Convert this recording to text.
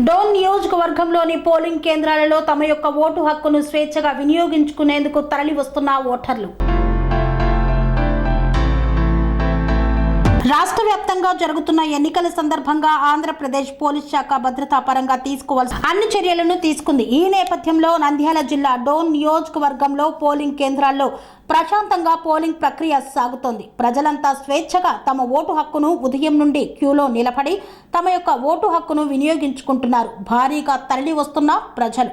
డోన్ నియోజకవర్గంలోని పోలింగ్ కేంద్రాలలో తమ యొక్క ఓటు హక్కును స్వేచ్ఛగా వినియోగించుకునేందుకు తరలి వస్తున్న ఓటర్లు. రాష్ట్ర వ్యాప్తంగా జరుగుతున్న ఎన్నికల సందర్భంగా ఆంధ్రప్రదేశ్ పోలీస్ శాఖ భద్రతా పరంగా తీసుకోవాల్సిన అన్ని చర్యలను తీసుకుంది. ఈ నేపథ్యంలో నంద్యాల జిల్లా డోన్ నియోజకవర్గంలో పోలింగ్ కేంద్రాల్లో ప్రశాంతంగా పోలింగ్ ప్రక్రియ సాగుతోంది. ప్రజలంతా స్వేచ్ఛగా తమ ఓటు హక్కును ఉదయం నుండి క్యూలో నిలబడి తమ యొక్క ఓటు హక్కును వినియోగించుకుంటున్నారు. భారీగా తరలి వస్తున్న ప్రజలు.